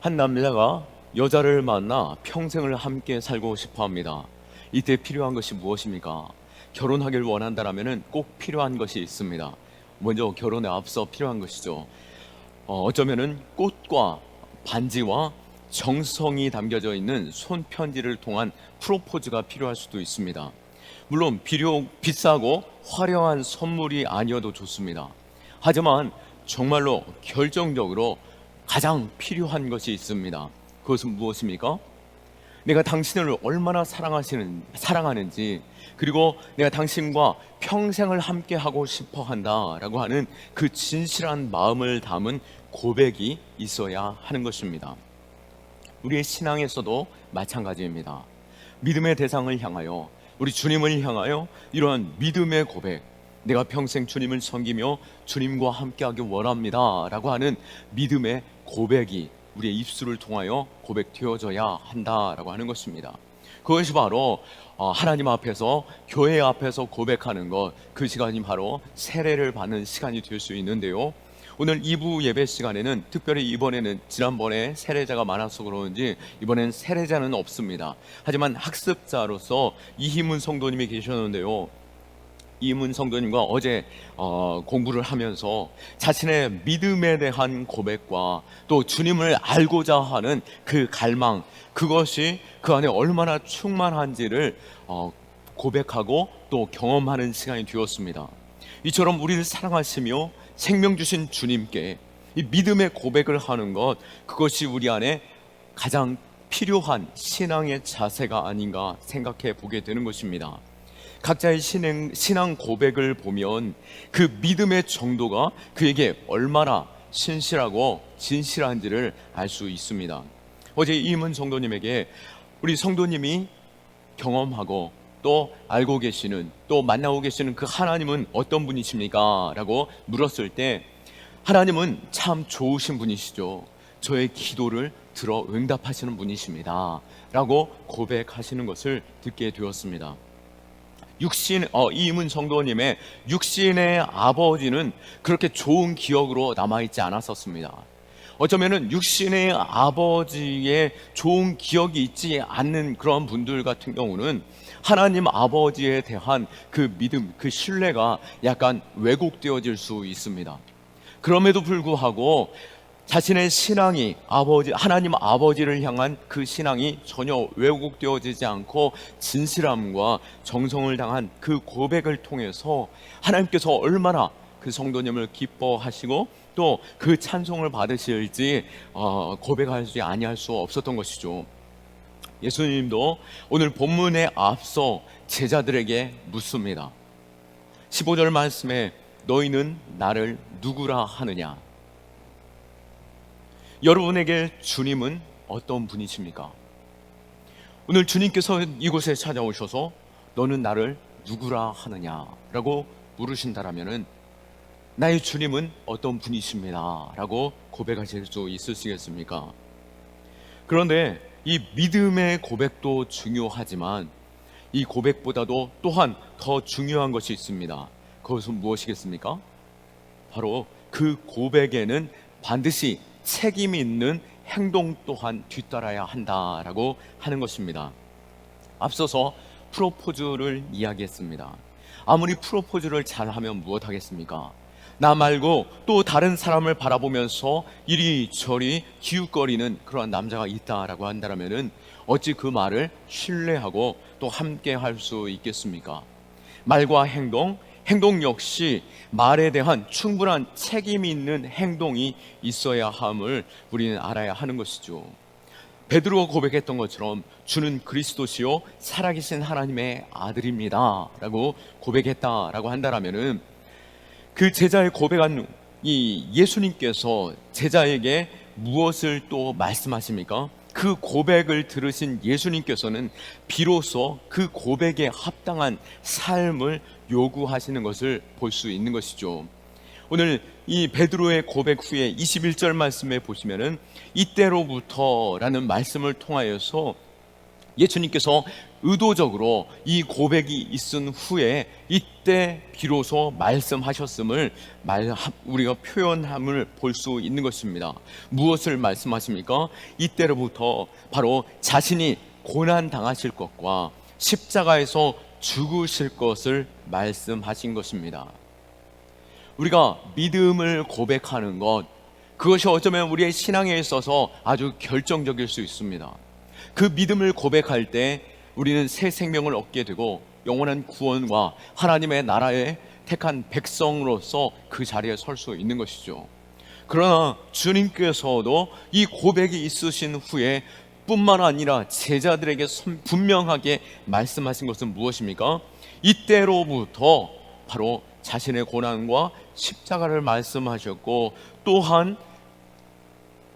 한 남자가 여자를 만나 평생을 함께 살고 싶어 합니다. 이때 필요한 것이 무엇입니까? 결혼하길 원한다라면 꼭 필요한 것이 있습니다. 먼저 결혼에 앞서 필요한 것이죠. 어, 어쩌면은 꽃과 반지와 정성이 담겨져 있는 손편지를 통한 프로포즈가 필요할 수도 있습니다. 물론 비록 비싸고 화려한 선물이 아니어도 좋습니다. 하지만 정말로 결정적으로 가장 필요한 것이 있습니다. 그것은 무엇입니까? 내가 당신을 얼마나 사랑하시는 사랑하는지 그리고 내가 당신과 평생을 함께 하고 싶어 한다라고 하는 그 진실한 마음을 담은 고백이 있어야 하는 것입니다. 우리의 신앙에서도 마찬가지입니다. 믿음의 대상을 향하여 우리 주님을 향하여 이러한 믿음의 고백 내가 평생 주님을 섬기며 주님과 함께하기 원합니다라고 하는 믿음의 고백이 우리의 입술을 통하여 고백되어져야 한다라고 하는 것입니다. 그것이 바로 어, 하나님 앞에서 교회 앞에서 고백하는 것 그 시간이 바로 세례를 받는 시간이 될 수 있는데요. 오늘 2부 예배 시간에는 특별히 이번에는 지난번에 세례자가 많아서 그런지 이번엔 세례자는 없습니다. 하지만 학습자로서 이희문 성도님이 계셨는데요. 이문 성도님과 어제 어, 공부를 하면서 자신의 믿음에 대한 고백과 또 주님을 알고자 하는 그 갈망 그것이 그 안에 얼마나 충만한지를 어, 고백하고 또 경험하는 시간이 되었습니다. 이처럼 우리를 사랑하시며 생명 주신 주님께 이 믿음의 고백을 하는 것 그것이 우리 안에 가장 필요한 신앙의 자세가 아닌가 생각해 보게 되는 것입니다. 각자의 신앙, 신앙 고백을 보면 그 믿음의 정도가 그에게 얼마나 신실하고 진실한지를 알 수 있습니다. 어제 이문 성도님에게 우리 성도님이 경험하고 또 알고 계시는 또 만나고 계시는 그 하나님은 어떤 분이십니까? 라고 물었을 때 하나님은 참 좋으신 분이시죠. 저의 기도를 들어 응답하시는 분이십니다. 라고 고백하시는 것을 듣게 되었습니다. 육신 어, 이문 성도님의 육신의 아버지는 그렇게 좋은 기억으로 남아 있지 않았었습니다. 어쩌면은 육신의 아버지의 좋은 기억이 있지 않는 그런 분들 같은 경우는 하나님 아버지에 대한 그 믿음, 그 신뢰가 약간 왜곡되어질 수 있습니다. 그럼에도 불구하고 자신의 신앙이 아버지 하나님 아버지를 향한 그 신앙이 전혀 왜곡되어지지 않고 진실함과 정성을 당한 그 고백을 통해서 하나님께서 얼마나 그 성도님을 기뻐하시고 또 그 찬송을 받으실지 어, 고백하지 아니할 수 없었던 것이죠. 예수님도 오늘 본문에 앞서 제자들에게 묻습니다. 15절 말씀에 너희는 나를 누구라 하느냐? 여러분에게 주님은 어떤 분이십니까? 오늘 주님께서 이곳에 찾아오셔서 너는 나를 누구라 하느냐라고 물으신다라면은 나의 주님은 어떤 분이십니다라고 고백하실 수 있으시겠습니까? 그런데 이 믿음의 고백도 중요하지만 이 고백보다도 또한 더 중요한 것이 있습니다. 그것은 무엇이겠습니까? 바로 그 고백에는 반드시 책임 있는 행동 또한 뒤따라야 한다라고 하는 것입니다. 앞서서 프로포즈를 이야기했습니다. 아무리 프로포즈를 잘하면 무엇하겠습니까? 나 말고 또 다른 사람을 바라보면서 이리저리 기웃거리는 그러한 남자가 있다라고 한다면은 어찌 그 말을 신뢰하고 또 함께 할 수 있겠습니까? 말과 행동, 행동 역시 말에 대한 충분한 책임이 있는 행동이 있어야 함을 우리는 알아야 하는 것이죠. 베드로가 고백했던 것처럼 주는 그리스도시요 살아계신 하나님의 아들입니다라고 고백했다라고 한다라면은 그 제자의 고백한 이 예수님께서 제자에게 무엇을 또 말씀하십니까? 그 고백을 들으신 예수님께서는 비로소 그 고백에 합당한 삶을 요구하시는 것을 볼 수 있는 것이죠. 오늘 이 베드로의 고백 후에 21절 말씀에 보시면은 이때로부터라는 말씀을 통하여서 예수님께서 의도적으로 이 고백이 있은 후에 이때 비로소 말씀하셨음을 말 우리가 표현함을 볼 수 있는 것입니다. 무엇을 말씀하십니까? 이때로부터 바로 자신이 고난 당하실 것과 십자가에서 죽으실 것을 말씀하신 것입니다. 우리가 믿음을 고백하는 것 그것이 어쩌면 우리의 신앙에 있어서 아주 결정적일 수 있습니다. 그 믿음을 고백할 때 우리는 새 생명을 얻게 되고 영원한 구원과 하나님의 나라에 택한 백성으로서 그 자리에 설 수 있는 것이죠. 그러나 주님께서도 이 고백이 있으신 후에 뿐만 아니라 제자들에게 선- 분명하게 말씀하신 것은 무엇입니까? 이때로부터 바로 자신의 고난과 십자가를 말씀하셨고 또한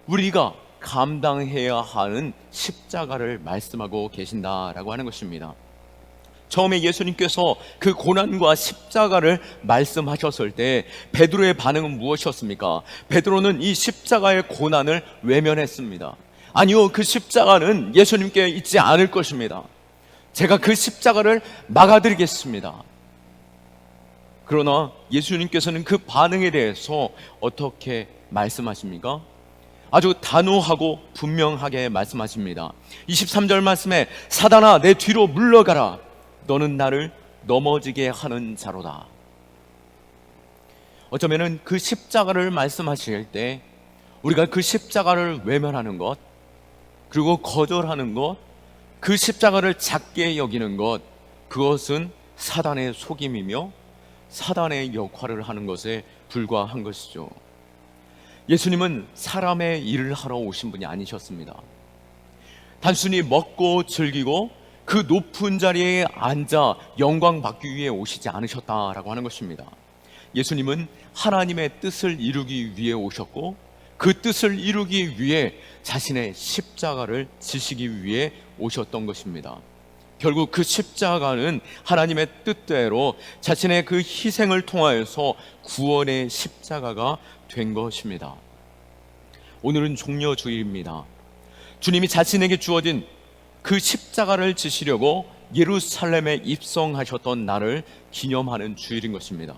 우리가 감당해야 하는 십자가를 말씀하고 계신다라고 하는 것입니다. 처음에 예수님께서 그 고난과 십자가를 말씀하셨을 때 베드로의 반응은 무엇이었습니까? 베드로는 이 십자가의 고난을 외면했습니다. 아니요, 그 십자가는 예수님께 있지 않을 것입니다. 제가 그 십자가를 막아드리겠습니다. 그러나 예수님께서는 그 반응에 대해서 어떻게 말씀하십니까? 아주 단호하고 분명하게 말씀하십니다. 23절 말씀에 사단아 내 뒤로 물러가라. 너는 나를 넘어지게 하는 자로다. 어쩌면은 그 십자가를 말씀하실 때 우리가 그 십자가를 외면하는 것 그리고 거절하는 것 그 십자가를 작게 여기는 것 그것은 사단의 속임이며 사단의 역할을 하는 것에 불과한 것이죠. 예수님은 사람의 일을 하러 오신 분이 아니셨습니다. 단순히 먹고 즐기고 그 높은 자리에 앉아 영광 받기 위해 오시지 않으셨다라고 하는 것입니다. 예수님은 하나님의 뜻을 이루기 위해 오셨고 그 뜻을 이루기 위해 자신의 십자가를 지시기 위해 오셨던 것입니다. 결국 그 십자가는 하나님의 뜻대로 자신의 그 희생을 통하여서 구원의 십자가가 된 것입니다. 오늘은 종려 주일입니다. 주님이 자신에게 주어진 그 십자가를 지시려고 예루살렘에 입성하셨던 날을 기념하는 주일인 것입니다.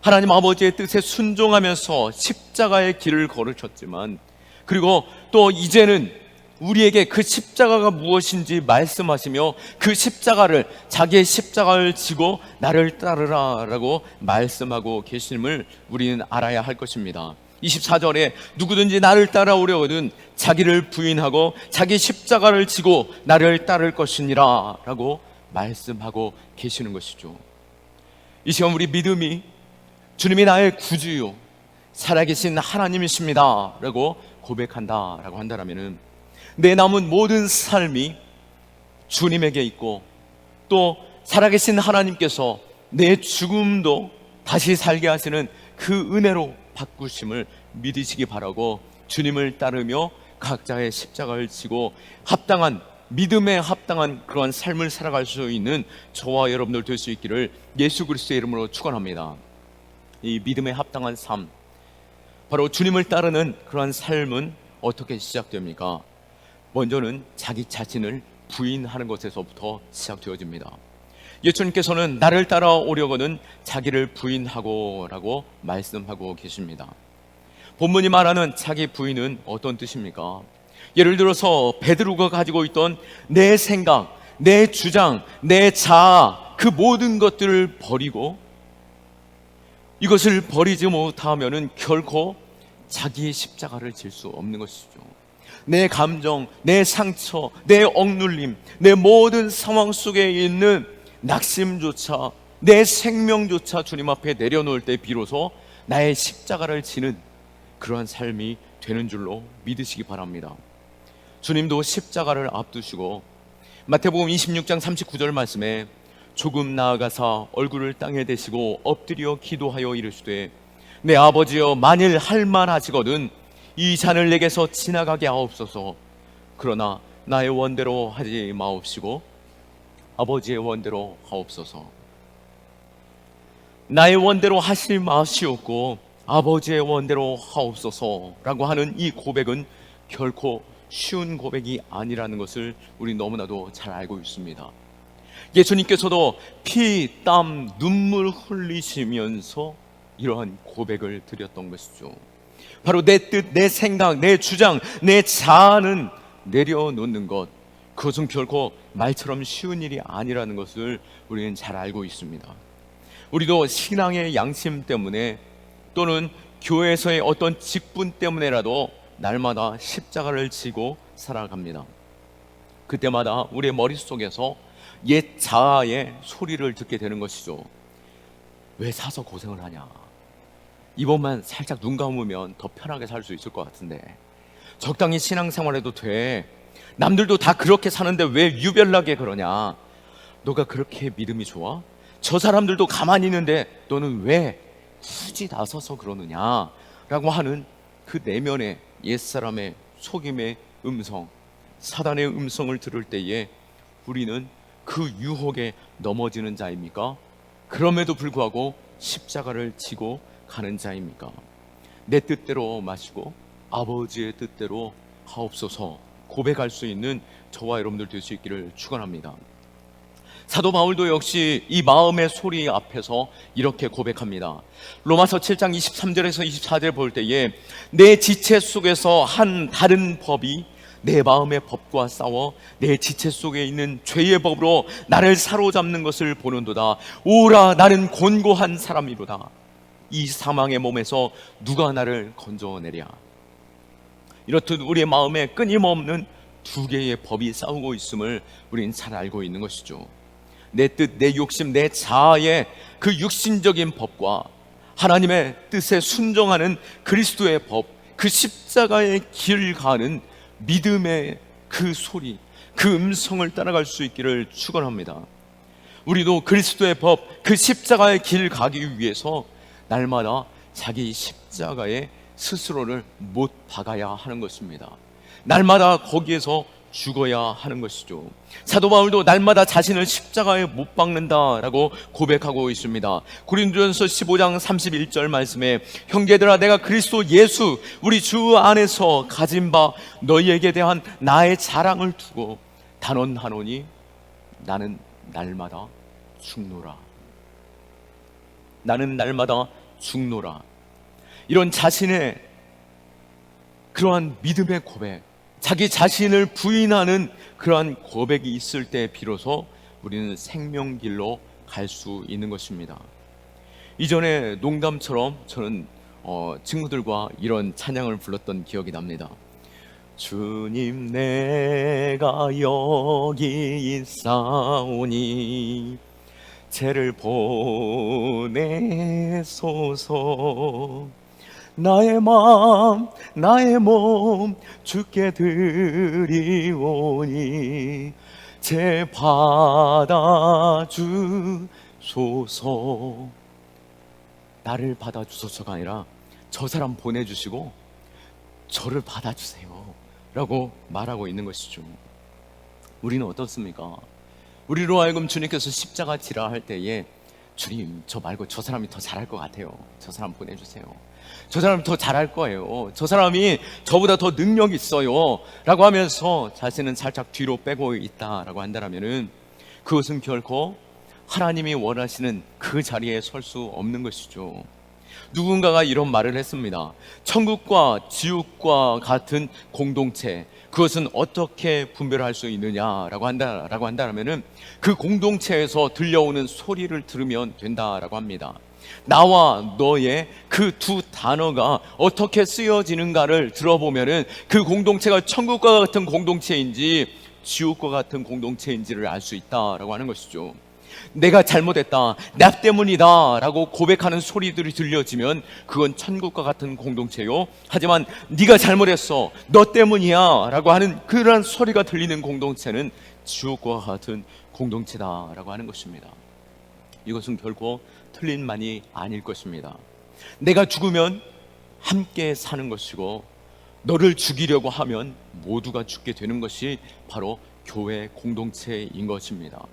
하나님 아버지의 뜻에 순종하면서 십자가의 길을 걸으셨지만 그리고 또 이제는 우리에게 그 십자가가 무엇인지 말씀하시며 그 십자가를 자기의 십자가를 지고 나를 따르라라고 말씀하고 계심을 우리는 알아야 할 것입니다. 24절에 누구든지 나를 따라오려거든 자기를 부인하고 자기 십자가를 지고 나를 따를 것이니라라고 말씀하고 계시는 것이죠. 이 시간 우리 믿음이 주님이 나의 구주요 살아계신 하나님이십니다라고 고백한다라고 한다라면은 내 남은 모든 삶이 주님에게 있고 또 살아계신 하나님께서 내 죽음도 다시 살게 하시는 그 은혜로 바꾸심을 믿으시기 바라고 주님을 따르며 각자의 십자가를 지고 합당한 믿음에 합당한 그러한 삶을 살아갈 수 있는 저와 여러분들 될 수 있기를 예수 그리스도의 이름으로 축원합니다. 이 믿음에 합당한 삶 바로 주님을 따르는 그러한 삶은 어떻게 시작됩니까? 먼저는 자기 자신을 부인하는 것에서부터 시작되어집니다. 예수님께서는 나를 따라오려거든 자기를 부인하고 라고 말씀하고 계십니다. 본문이 말하는 자기 부인은 어떤 뜻입니까? 예를 들어서 베드로가 가지고 있던 내 생각, 내 주장, 내 자아 그 모든 것들을 버리고 이것을 버리지 못하면은 결코 자기의 십자가를 질 수 없는 것이죠. 내 감정, 내 상처, 내 억눌림, 내 모든 상황 속에 있는 낙심조차, 내 생명조차 주님 앞에 내려놓을 때 비로소 나의 십자가를 지는 그러한 삶이 되는 줄로 믿으시기 바랍니다. 주님도 십자가를 앞두시고 마태복음 26장 39절 말씀에 조금 나아가사 얼굴을 땅에 대시고 엎드려 기도하여 이르시되 내 아버지여 만일 할 만하시거든 이 잔을 내게서 지나가게 하옵소서 그러나 나의 원대로 하지 마옵시고 아버지의 원대로 하옵소서 나의 원대로 하실 마시옵고 아버지의 원대로 하옵소서라고 하는 이 고백은 결코 쉬운 고백이 아니라는 것을 우리 너무나도 잘 알고 있습니다. 예수님께서도 피, 땀, 눈물 흘리시면서 이러한 고백을 드렸던 것이죠. 바로 내 뜻, 내 생각, 내 주장, 내 자아는 내려놓는 것. 그것은 결코 말처럼 쉬운 일이 아니라는 것을 우리는 잘 알고 있습니다. 우리도 신앙의 양심 때문에 또는 교회에서의 어떤 직분 때문에라도 날마다 십자가를 지고 살아갑니다. 그때마다 우리의 머릿속에서 옛 자아의 소리를 듣게 되는 것이죠. 왜 사서 고생을 하냐? 이번만 살짝 눈 감으면 더 편하게 살 수 있을 것 같은데. 적당히 신앙생활해도 돼. 남들도 다 그렇게 사는데 왜 유별나게 그러냐? 너가 그렇게 믿음이 좋아? 저 사람들도 가만히 있는데 너는 왜 굳이 나서서 그러느냐? 라고 하는 그 내면의 옛사람의 속임의 음성, 사단의 음성을 들을 때에 우리는 그 유혹에 넘어지는 자입니까? 그럼에도 불구하고 십자가를 지고 가는 자입니까? 내 뜻대로 마시고 아버지의 뜻대로 하옵소서 고백할 수 있는 저와 여러분들 될 수 있기를 축원합니다. 사도 바울도 역시 이 마음의 소리 앞에서 이렇게 고백합니다. 로마서 7장 23절에서 24절 볼 때에 내 지체 속에서 한 다른 법이 내 마음의 법과 싸워 내 지체 속에 있는 죄의 법으로 나를 사로잡는 것을 보는도다. 오라 나는 곤고한 사람이로다. 이 사망의 몸에서 누가 나를 건져내랴. 이렇듯 우리의 마음에 끊임없는 두 개의 법이 싸우고 있음을 우리는 잘 알고 있는 것이죠. 내 뜻, 내 욕심, 내 자아의 그 육신적인 법과 하나님의 뜻에 순종하는 그리스도의 법, 그 십자가의 길 가는 믿음의 그 소리, 그 음성을 따라갈 수 있기를 축원합니다. 우리도 그리스도의 법, 그 십자가의 길 가기 위해서 날마다 자기 십자가에 스스로를 못 박아야 하는 것입니다. 날마다 거기에서 죽어야 하는 것이죠. 사도 바울도 날마다 자신을 십자가에 못 박는다라고 고백하고 있습니다. 고린도전서 15장 31절 말씀에 형제들아 내가 그리스도 예수 우리 주 안에서 가진 바 너희에게 대한 나의 자랑을 두고 단언하노니 나는 날마다 죽노라. 나는 날마다 죽노라. 이런 자신의 그러한 믿음의 고백, 자기 자신을 부인하는 그러한 고백이 있을 때 비로소 우리는 생명길로 갈 수 있는 것입니다. 이전에 농담처럼 저는 어, 친구들과 이런 찬양을 불렀던 기억이 납니다. 주님 내가 여기 있사오니 죄를 보내소서. 나의 마음 나의 몸 주께 드리오니 제 받아 주소서. 나를 받아 주소서가 아니라 저 사람 보내 주시고 저를 받아 주세요 라고 말하고 있는 것이죠. 우리는 어떻습니까? 우리로 하여금 주님께서 십자가 지라 할 때에 주님 저 말고 저 사람이 더 잘할 것 같아요 저 사람 보내주세요 저 사람이 더 잘할 거예요. 저 사람이 저보다 더 능력 있어요. 라고 하면서 자신은 살짝 뒤로 빼고 있다라고 한다면은 그것은 결코 하나님이 원하시는 그 자리에 설 수 없는 것이죠. 누군가가 이런 말을 했습니다. 천국과 지옥과 같은 공동체, 그것은 어떻게 분별할 수 있느냐라고 한다라고 한다면은 그 공동체에서 들려오는 소리를 들으면 된다라고 합니다. 나와 너의 그 두 단어가 어떻게 쓰여지는가를 들어보면은 그 공동체가 천국과 같은 공동체인지 지옥과 같은 공동체인지를 알 수 있다라고 하는 것이죠. 내가 잘못했다, 나 때문이다 라고 고백하는 소리들이 들려지면 그건 천국과 같은 공동체요. 하지만 네가 잘못했어, 너 때문이야 라고 하는 그러한 소리가 들리는 공동체는 지옥과 같은 공동체다 라고 하는 것입니다. 이것은 결코 틀린 말이 아닐 것입니다. 내가 죽으면 함께 사는 것이고 너를 죽이려고 하면 모두가 죽게 되는 것이 바로 교회 공동체인 것입니다.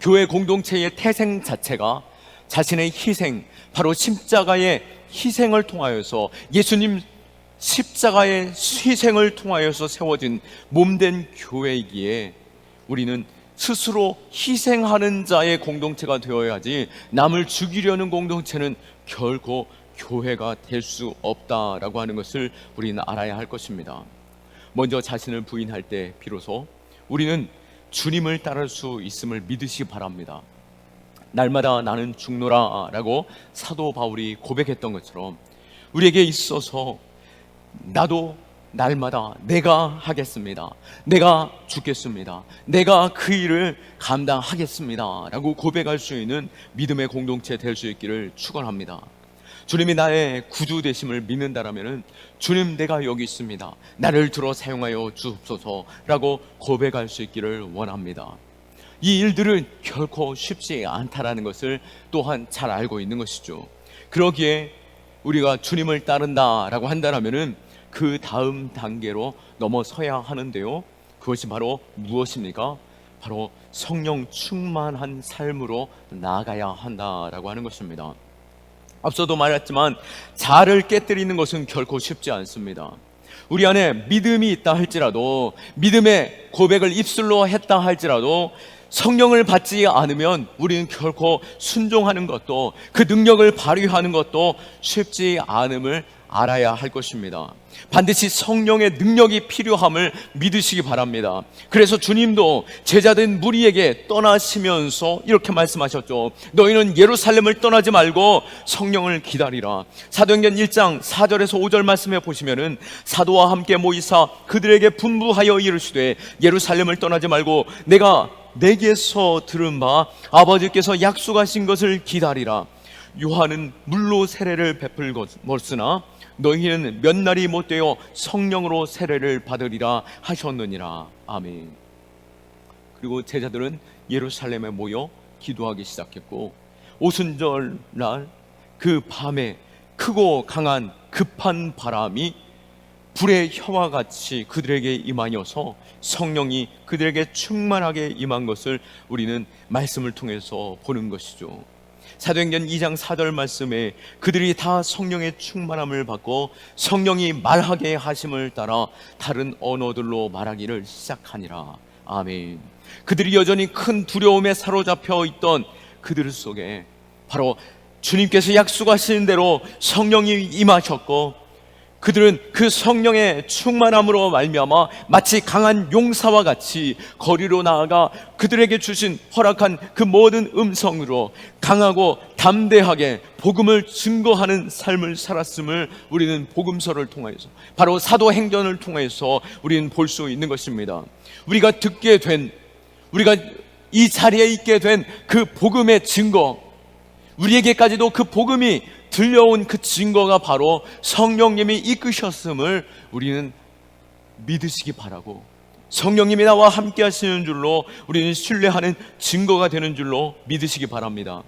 교회 공동체의 태생 자체가 자신의 희생, 바로 십자가의 희생을 통하여서 예수님 십자가의 희생을 통하여서 세워진 몸된 교회이기에 우리는 스스로 희생하는 자의 공동체가 되어야지 남을 죽이려는 공동체는 결코 교회가 될 수 없다라고 하는 것을 우리는 알아야 할 것입니다. 먼저 자신을 부인할 때 비로소 우리는 주님을 따를 수 있음을 믿으시기 바랍니다. 날마다 나는 죽노라라고 사도 바울이 고백했던 것처럼 우리에게 있어서 나도 날마다 내가 하겠습니다. 내가 죽겠습니다. 내가 그 일을 감당하겠습니다. 라고 고백할 수 있는 믿음의 공동체 될 수 있기를 축원합니다. 주님이 나의 구주 되심을 믿는다라면은 주님 내가 여기 있습니다. 나를 들어 사용하여 주옵소서라고 고백할 수 있기를 원합니다. 이 일들은 결코 쉽지 않다라는 것을 또한 잘 알고 있는 것이죠. 그러기에 우리가 주님을 따른다라고 한다라면은 그 다음 단계로 넘어서야 하는데요. 그것이 바로 무엇입니까? 바로 성령 충만한 삶으로 나아가야 한다라고 하는 것입니다. 앞서도 말했지만 자를 깨뜨리는 것은 결코 쉽지 않습니다. 우리 안에 믿음이 있다 할지라도 믿음의 고백을 입술로 했다 할지라도 성령을 받지 않으면 우리는 결코 순종하는 것도 그 능력을 발휘하는 것도 쉽지 않음을 알아야 할 것입니다. 반드시 성령의 능력이 필요함을 믿으시기 바랍니다. 그래서 주님도 제자된 무리에게 떠나시면서 이렇게 말씀하셨죠. 너희는 예루살렘을 떠나지 말고 성령을 기다리라. 사도행전 1장 4절에서 5절 말씀에 보시면은 사도와 함께 모이사 그들에게 분부하여 이르시되 예루살렘을 떠나지 말고 내가 내게서 들은 바 아버지께서 약속하신 것을 기다리라. 요한은 물로 세례를 베풀었으나 너희는 몇 날이 못 되어 성령으로 세례를 받으리라 하셨느니라. 아멘. 그리고 제자들은 예루살렘에 모여 기도하기 시작했고 오순절 날 그 밤에 크고 강한 급한 바람이 불의 혀와 같이 그들에게 임하여서 성령이 그들에게 충만하게 임한 것을 우리는 말씀을 통해서 보는 것이죠. 사도행전 2장 4절 말씀에 그들이 다 성령의 충만함을 받고 성령이 말하게 하심을 따라 다른 언어들로 말하기를 시작하니라. 아멘. 그들이 여전히 큰 두려움에 사로잡혀 있던 그들 속에 바로 주님께서 약속하신 대로 성령이 임하셨고 그들은 그 성령의 충만함으로 말미암아 마치 강한 용사와 같이 거리로 나아가 그들에게 주신 허락한 그 모든 음성으로 강하고 담대하게 복음을 증거하는 삶을 살았음을 우리는 복음서를 통해서 바로 사도행전을 통해서 우리는 볼 수 있는 것입니다. 우리가 듣게 된 우리가 이 자리에 있게 된 그 복음의 증거 우리에게까지도 그 복음이 들려온 그 증거가 바로 성령님이 이끄셨음을 우리는 믿으시기 바라고 성령님이 나와 함께 하시는 줄로 우리는 신뢰하는 증거가 되는 줄로 믿으시기 바랍니다.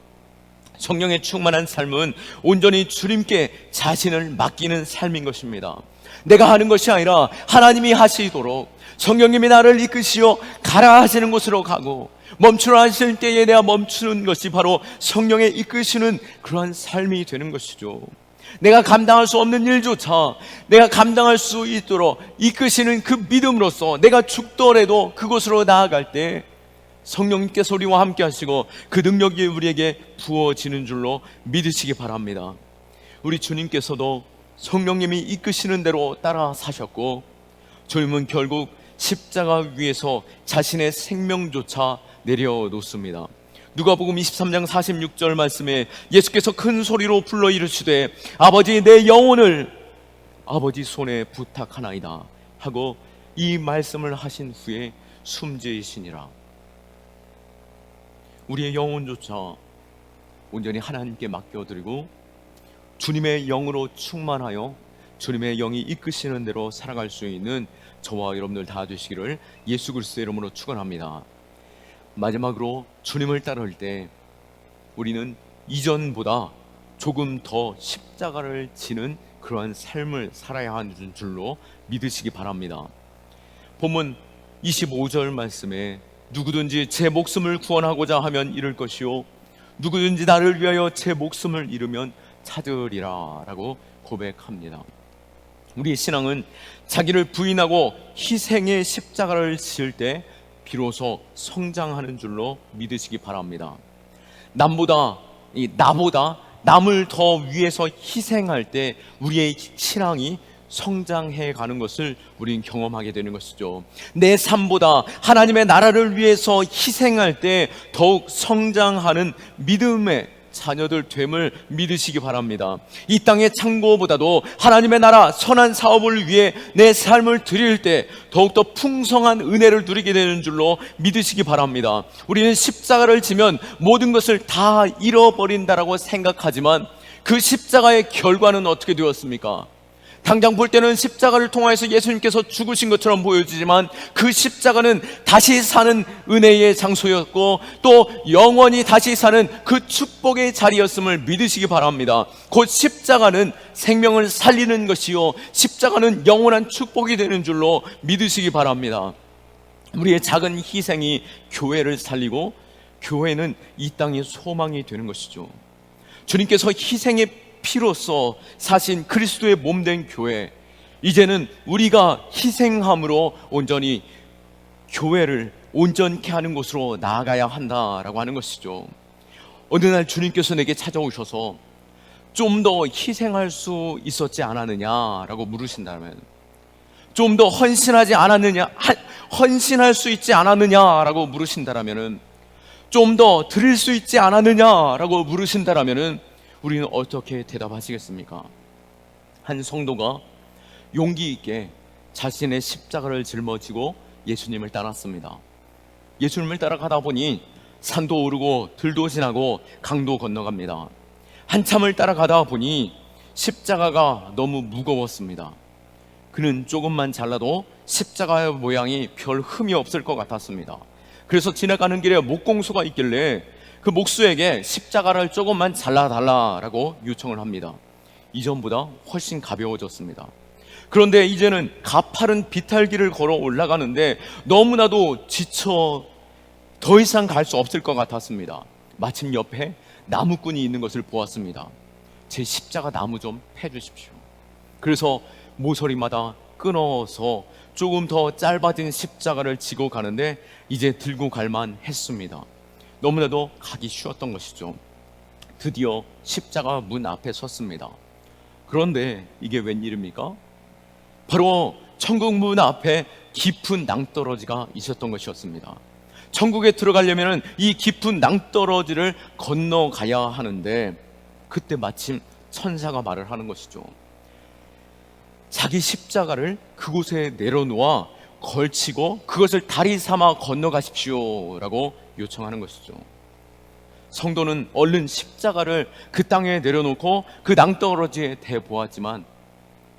성령의 충만한 삶은 온전히 주님께 자신을 맡기는 삶인 것입니다. 내가 하는 것이 아니라 하나님이 하시도록 성령님이 나를 이끄시어 가라 하시는 곳으로 가고 멈추라 하실 때에 내가 멈추는 것이 바로 성령의 이끄시는 그러한 삶이 되는 것이죠. 내가 감당할 수 없는 일조차 내가 감당할 수 있도록 이끄시는 그 믿음으로써 내가 죽더라도 그곳으로 나아갈 때 성령님께서 우리와 함께 하시고 그 능력이 우리에게 부어지는 줄로 믿으시기 바랍니다. 우리 주님께서도 성령님이 이끄시는 대로 따라 사셨고 주님은 결국 십자가 위에서 자신의 생명조차 내려놓습니다. 누가복음 23장 46절 말씀에 예수께서 큰 소리로 불러 이르시되 아버지 내 영혼을 아버지 손에 부탁하나이다 하고 이 말씀을 하신 후에 숨지으시니라. 우리의 영혼조차 온전히 하나님께 맡겨드리고 주님의 영으로 충만하여 주님의 영이 이끄시는 대로 살아갈 수 있는 저와 여러분들 다 되시기를 예수 그리스도의 이름으로 축원합니다. 마지막으로 주님을 따를 때 우리는 이전보다 조금 더 십자가를 지는 그러한 삶을 살아야 하는 줄로 믿으시기 바랍니다. 본문 25절 말씀에 누구든지 제 목숨을 구원하고자 하면 잃을 것이요 누구든지 나를 위하여 제 목숨을 잃으면 찾으리라라고 고백합니다. 우리의 신앙은 자기를 부인하고 희생의 십자가를 지을 때 비로소 성장하는 줄로 믿으시기 바랍니다. 남보다 이 나보다 남을 더 위해서 희생할 때 우리의 신앙이 성장해 가는 것을 우리는 경험하게 되는 것이죠. 내 삶보다 하나님의 나라를 위해서 희생할 때 더욱 성장하는 믿음의 자녀들 됨을 믿으시기 바랍니다. 이 땅의 창고보다도 하나님의 나라 선한 사업을 위해 내 삶을 드릴 때 더욱더 풍성한 은혜를 누리게 되는 줄로 믿으시기 바랍니다. 우리는 십자가를 지면 모든 것을 다 잃어버린다라고 생각하지만 그 십자가의 결과는 어떻게 되었습니까? 당장 볼 때는 십자가를 통하여서 예수님께서 죽으신 것처럼 보여지지만 그 십자가는 다시 사는 은혜의 장소였고 또 영원히 다시 사는 그 축복의 자리였음을 믿으시기 바랍니다. 곧 십자가는 생명을 살리는 것이요. 십자가는 영원한 축복이 되는 줄로 믿으시기 바랍니다. 우리의 작은 희생이 교회를 살리고 교회는 이 땅의 소망이 되는 것이죠. 주님께서 희생의 피로써 사신 그리스도의 몸 된 교회 이제는 우리가 희생함으로 온전히 교회를 온전케 하는 곳으로 나아가야 한다라고 하는 것이죠. 어느 날 주님께서 내게 찾아오셔서 좀 더 희생할 수 있었지 않았느냐라고 물으신다면 좀 더 헌신하지 않았느냐 헌신할 수 있지 않았느냐라고 물으신다라면은 좀 더 드릴 수 있지 않았느냐라고 물으신다라면은 우리는 어떻게 대답하시겠습니까? 한 성도가 용기 있게 자신의 십자가를 짊어지고 예수님을 따랐습니다. 예수님을 따라가다 보니 산도 오르고 들도 지나고 강도 건너갑니다. 한참을 따라가다 보니 십자가가 너무 무거웠습니다. 그는 조금만 잘라도 십자가의 모양이 별 흠이 없을 것 같았습니다. 그래서 지나가는 길에 목공소가 있길래 그 목수에게 십자가를 조금만 잘라달라라고 요청을 합니다. 이전보다 훨씬 가벼워졌습니다. 그런데 이제는 가파른 비탈길을 걸어 올라가는데 너무나도 지쳐 더 이상 갈 수 없을 것 같았습니다. 마침 옆에 나무꾼이 있는 것을 보았습니다. 제 십자가 나무 좀 패주십시오. 그래서 모서리마다 끊어서 조금 더 짧아진 십자가를 지고 가는데 이제 들고 갈만 했습니다. 너무나도 가기 쉬웠던 것이죠. 드디어 십자가 문 앞에 섰습니다. 그런데 이게 웬일입니까? 바로 천국 문 앞에 깊은 낭떠러지가 있었던 것이었습니다. 천국에 들어가려면 이 깊은 낭떠러지를 건너가야 하는데 그때 마침 천사가 말을 하는 것이죠. 자기 십자가를 그곳에 내려놓아 걸치고 그것을 다리 삼아 건너가십시오라고 요청하는 것이죠. 성도는 얼른 십자가를 그 땅에 내려놓고 그 낭떠러지에 대보았지만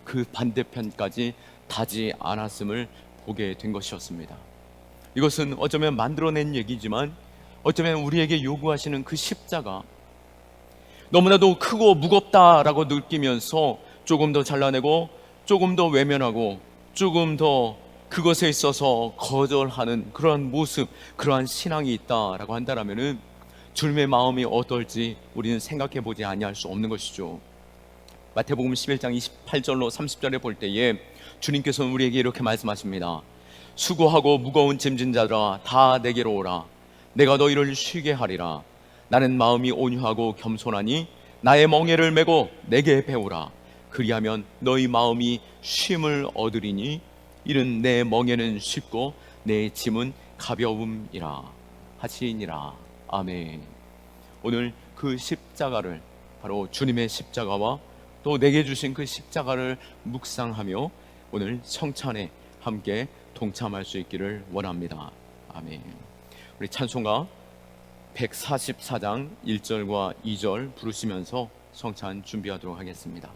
그 반대편까지 닿지 않았음을 보게 된 것이었습니다. 이것은 어쩌면 만들어낸 얘기지만 어쩌면 우리에게 요구하시는 그 십자가 너무나도 크고 무겁다라고 느끼면서 조금 더 잘라내고 조금 더 외면하고 조금 더 그것에 있어서 거절하는 그러한 모습, 그러한 신앙이 있다라고 한다라면은 주님의 마음이 어떨지 우리는 생각해 보지 아니할 수 없는 것이죠. 마태복음 11장 28절로 30절에 볼 때에 주님께서는 우리에게 이렇게 말씀하십니다. 수고하고 무거운 짐진 자들아 다 내게로 오라. 내가 너희를 쉬게 하리라. 나는 마음이 온유하고 겸손하니 나의 멍에를 메고 내게 배우라. 그리하면 너희 마음이 쉼을 얻으리니 이는 내 멍에는 쉽고 내 짐은 가벼움이라 하시니라. 아멘. 오늘 그 십자가를 바로 주님의 십자가와 또 내게 주신 그 십자가를 묵상하며 오늘 성찬에 함께 동참할 수 있기를 원합니다. 아멘. 우리 찬송가 144장 1절과 2절 부르시면서 성찬 준비하도록 하겠습니다.